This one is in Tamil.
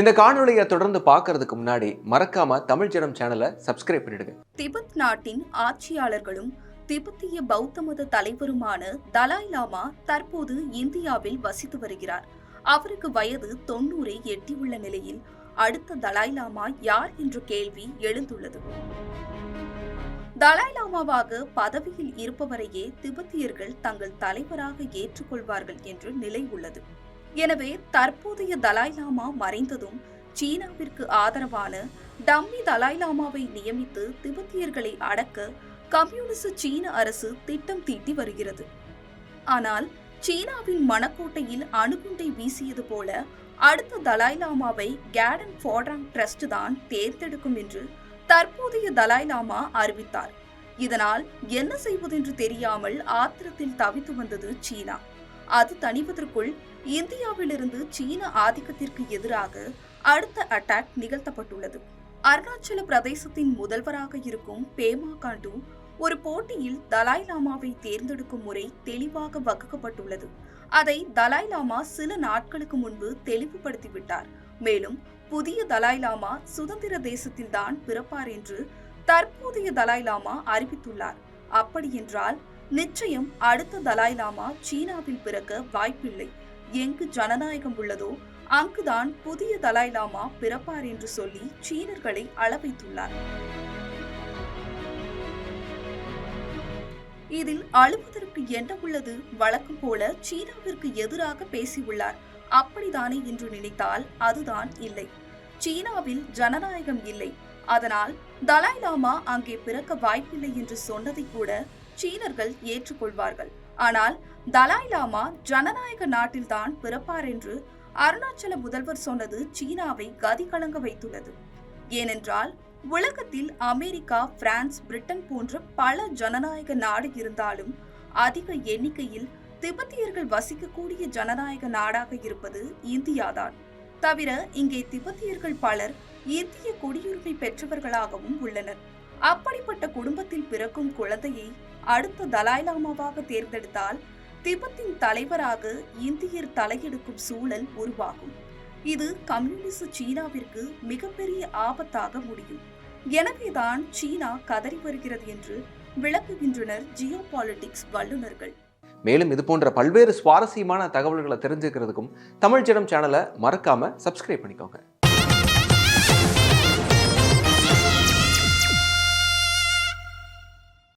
இந்த காணொலியை தொடர்ந்து பார்க்கறதுக்கு முன்னாடி மறக்காம தமிழ் ஜனம் சேனலை சப்ஸ்கிரைப் பண்ணிடுங்க. திபெத் நாட்டின் ஆட்சியாளர்களும் திபெத்திய பௌத்த மத தலைவருமான தலாய் லாமா தற்போது இந்தியாவில் வசித்து வருகிறார். அவருக்கு வயது தொண்ணூறை எட்டியுள்ள நிலையில் அடுத்த தலாய் லாமா யார் என்ற கேள்வி எழுந்துள்ளது. தலாய் லாமாவாக பதவியில் இருப்பவரையே திபெத்தியர்கள் தங்கள் தலைவராக ஏற்றுக்கொள்வார்கள் என்று நிலை உள்ளது. எனவே தற்போதைய தலாய் லாமா மறைந்ததும் சீனாவிற்கு ஆதரவான டம்மி தலாய் லாமாவை நியமித்து திபெத்தியர்களை அடக்க கம்யூனிச சீன அரசு திட்டம் தீட்டி வருகிறது. ஆனால் சீனாவின் மணக்கோட்டையில் அணுகுண்டை வீசியது போல அடுத்த தலாய் லாமாவை கேடன் ஃபாட்ராங் ட்ரஸ்ட் தான் தேர்ந்தெடுக்கும் என்று தற்போதைய தலாய் லாமா அறிவித்தார். இதனால் என்ன செய்வதென்று தெரியாமல் ஆத்திரத்தில் தவித்து வந்தது சீனா. அது தணிவதற்குள் இந்தியாவிலிருந்து சீன ஆதிக்கத்திற்கு எதிராக அடுத்த அட்டாக் நிகழ்த்தப்பட்டுள்ளது. அருணாச்சல பிரதேசத்தின் முதல்வராக இருக்கும் பேமா காண்டு ஒரு போட்டியில் தலாய் லாமாவை தேர்ந்தெடுக்கும் முறை தெளிவாக வகுக்கப்பட்டுள்ளது. அதை தலாய் லாமா சில நாட்களுக்கு முன்பு தெளிவுபடுத்திவிட்டார். மேலும் புதிய தலாய் லாமா சுதந்திர தேசத்தில்தான் பிறப்பார் என்று தற்போதைய தலாய் லாமா அறிவித்துள்ளார். அப்படியென்றால் நிச்சயம் அடுத்த தலாய் லாமா சீனாவில் பிறக்க வாய்ப்பில்லை. எங்கு ஜனநாயகம் உள்ளதோ அங்குதான் புதிய தலாய் லாமா பிறப்பார் என்று சொல்லி சீனர்களை அளவைத்துள்ளார். இதில் அழுவதற்கு என்ன உள்ளது வழக்கம் போல சீனாவிற்கு எதிராக பேசியுள்ளார். அப்படித்தானே என்று நினைத்தால் அதுதான் இல்லை. சீனாவில் ஜனநாயகம் இல்லை. அதனால் தலாய் லாமா அங்கே பிறக்க வாய்ப்பில்லை என்று சொன்னதை கூட சீனர்கள் ஏற்றுக்கொள்வார்கள். ஆனால் தலாய் லாமா ஜனநாயக நாட்டில்தான் பிறப்பார் என்று அருணாச்சல முதல்வர் சொன்னது சீனாவை கதி கலங்க வைத்துள்ளது. ஏனென்றால் உலகத்தில் அமெரிக்கா பிரான்ஸ் பிரிட்டன் போன்ற பல ஜனநாயக நாடு இருந்தாலும் அதிக எண்ணிக்கையில் திபெத்தியர்கள் வசிக்கக்கூடிய ஜனநாயக நாடாக இருப்பது இந்தியாதான். தவிர இங்கே திபெத்தியர்கள் பலர் இந்திய குடியுரிமை பெற்றவர்களாகவும் உள்ளனர். அப்படிப்பட்ட குடும்பத்தில் பிறக்கும் குழந்தையை அடுத்த தலாய் லாமாவாக தேர்ந்தெடுத்தால் திபெத்தின் தலைவராக இந்தியர் தலையெடுக்கும் சூழல் உருவாகும். இது கம்யூனிச சீனாவிற்கு மிகப்பெரிய ஆபத்தாக முடியும். எனவேதான் சீனா கதறி வருகிறது என்று விளக்குகின்றனர் ஜியோ பாலிட்டிக்ஸ் வல்லுநர்கள். மேலும் இது போன்ற பல்வேறு சுவாரஸ்யமான தகவல்களை தெரிஞ்சுக்கிறதுக்கும் தமிழ் ஜனம் சேனலை மறக்காம சப்ஸ்கிரைப் பண்ணிக்கோங்க.